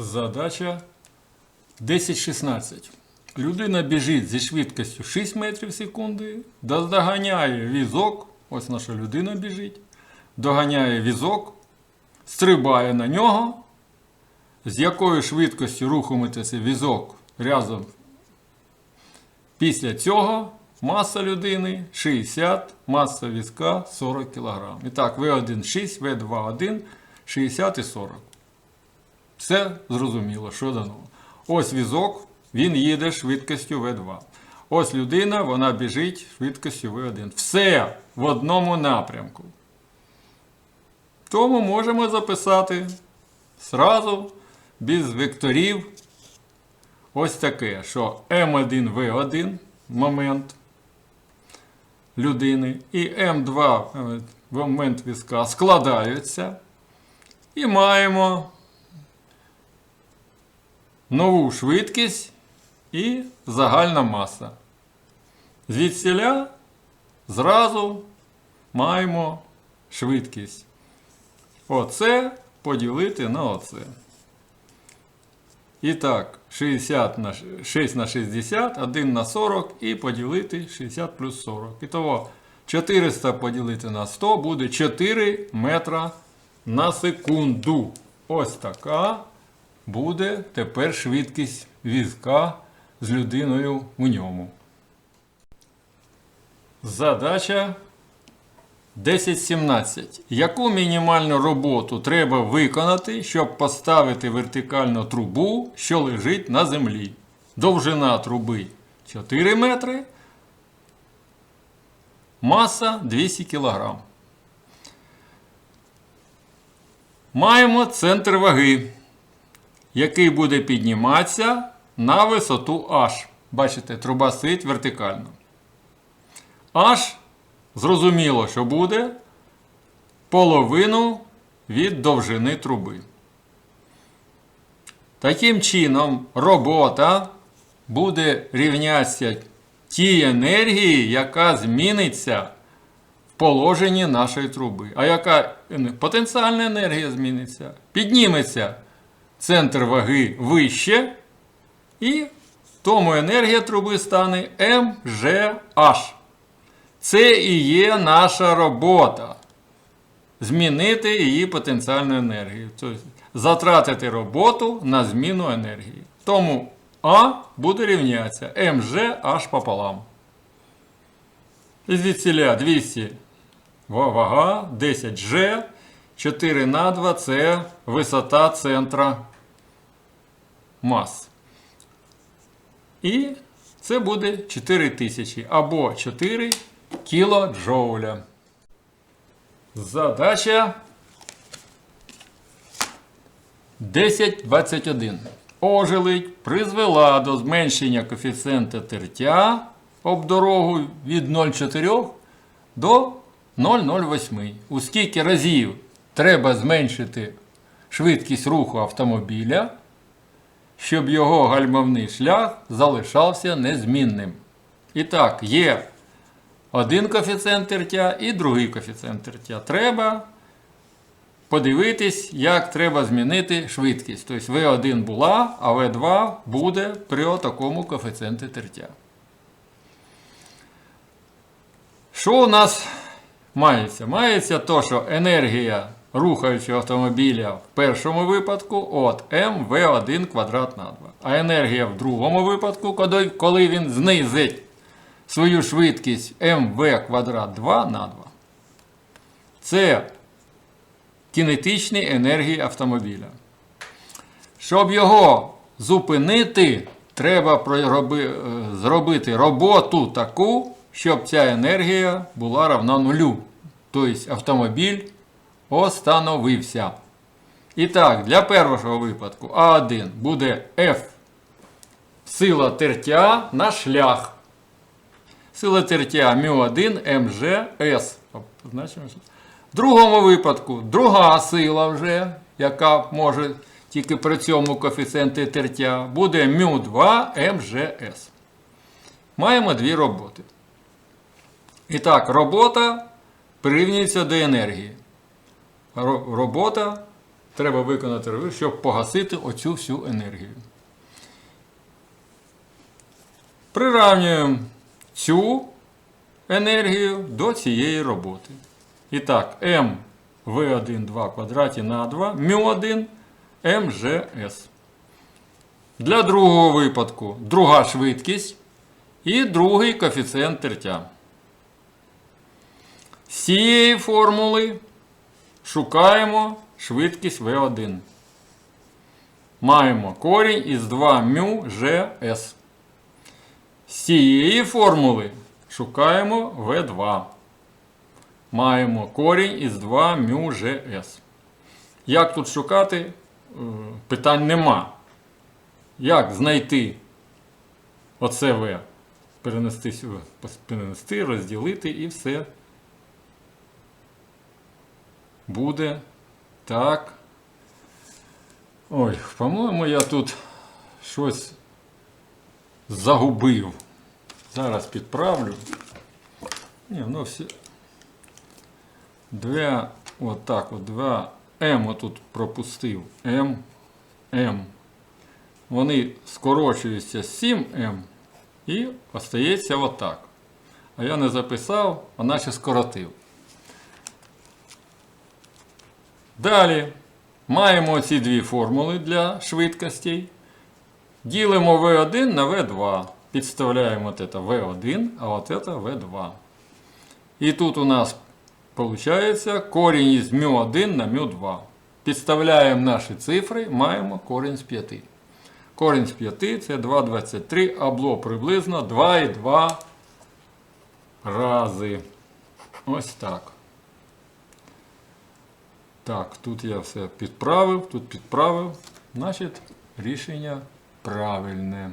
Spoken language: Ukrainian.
Задача 10-16. Людина біжить зі швидкістю 6 метрів в секунди, доздоганяє візок, ось наша людина біжить, доганяє візок, стрибає на нього, з якою швидкістю рухатиметься візок разом. Після цього маса людини 60, маса візка 40 кг. І так, В1 6, В2 1, 60 і 40. Все зрозуміло, що дано. Ось візок, він їде швидкістю В2. Ось людина, вона біжить швидкістю В1. Все в одному напрямку. Тому можемо записати зразу, без векторів, ось таке, що М1В1 момент людини і М2 е, момент візка складаються. І маємо нову швидкість і загальна маса. Звідсіля зразу маємо швидкість. Оце поділити на оце. І так, 60 на 6 на 60, 1 на 40 і поділити 60 плюс 40. І того 400 поділити на 100 буде 4 метра на секунду. Ось така буде тепер швидкість візка з людиною у ньому. Задача 10.17. Яку мінімальну роботу треба виконати, щоб поставити вертикальну трубу, що лежить на землі? Довжина труби 4 метри, маса 200 кг. Маємо центр ваги, який буде підніматися на висоту H. Бачите, труба стоїть вертикально. H зрозуміло, що буде половину від довжини труби. Таким чином, робота буде рівнятися тій енергії, яка зміниться в положенні нашої труби. А яка потенціальна енергія зміниться? Підніметься центр ваги вище, і тому енергія труби стане МЖH. Це і є наша робота. Змінити її потенціальну енергію. Тобто затратити роботу на зміну енергії. Тому А буде рівнятися МЖH пополам. І звідсіля 200 вага, 10G, 4 на 2 це висота центра мас. І це буде 4000 або 4 кілоджоуля. Задача 1021. Ожеледь призвела до зменшення коефіцієнта тертя об дорогу від 0,4 до 0,08. У скільки разів треба зменшити швидкість руху автомобіля, щоб його гальмовний шлях залишався незмінним. І так, є один коефіцієнт тертя і другий коефіцієнт тертя. Треба подивитись, як треба змінити швидкість. Тобто V1 була, а V2 буде при такому коефіцієнті тертя. Що у нас мається? Мається то, що енергія рухаючого автомобіля в першому випадку от МВ1 квадрат на 2. А енергія в другому випадку, коли- він знизить свою швидкість МВ квадрат 2 на 2. Це кінетичні енергії автомобіля. Щоб його зупинити, треба зробити роботу таку, щоб ця енергія була равна нулю. Тобто автомобіль остановився. І так, для першого випадку А1 буде F сила тертя на шлях. Сила тертя μ1 МЖС. Позначимо, В другому випадку друга сила вже, яка може тільки при цьому коефіцієнті тертя, буде μ2 МЖС. Маємо дві роботи. І так, робота прирівнюється до енергії. Ро- Робота треба виконати щоб погасити оцю всю енергію. Приравнюємо цю енергію до цієї роботи. І так, М В1 2 квадраті на 2, μ1 МЖС. Для другого випадку друга швидкість і другий коефіцієнт тертя. З цієї формули шукаємо швидкість V1. Маємо корінь із 2 μ ЖС. З цієї формули шукаємо V2. Маємо корінь із 2 μ ЖС. Як тут шукати? Е, Питань нема. Як знайти оце В? Перенести перенести, розділити і все буде так. Ой, по-моєму, я тут щось загубив. Зараз підправлю. Ні, воно все. Два, отак от, два М отут пропустив. М, М. Вони скорочуються 7М і остається отак. А я не записав, а наче скоротив. Далі маємо ці дві формули для швидкостей. Ділимо V1 на V2. Підставляємо от это V1, а от это V2. І тут у нас виходить корінь із μ1 на μ2. Підставляємо наші цифри, маємо корінь з 5. Корінь з 5 це 2,23 або приблизно 2,2 рази. Ось так. Так, тут я все підправив, тут підправив. Значить, рішення правильне.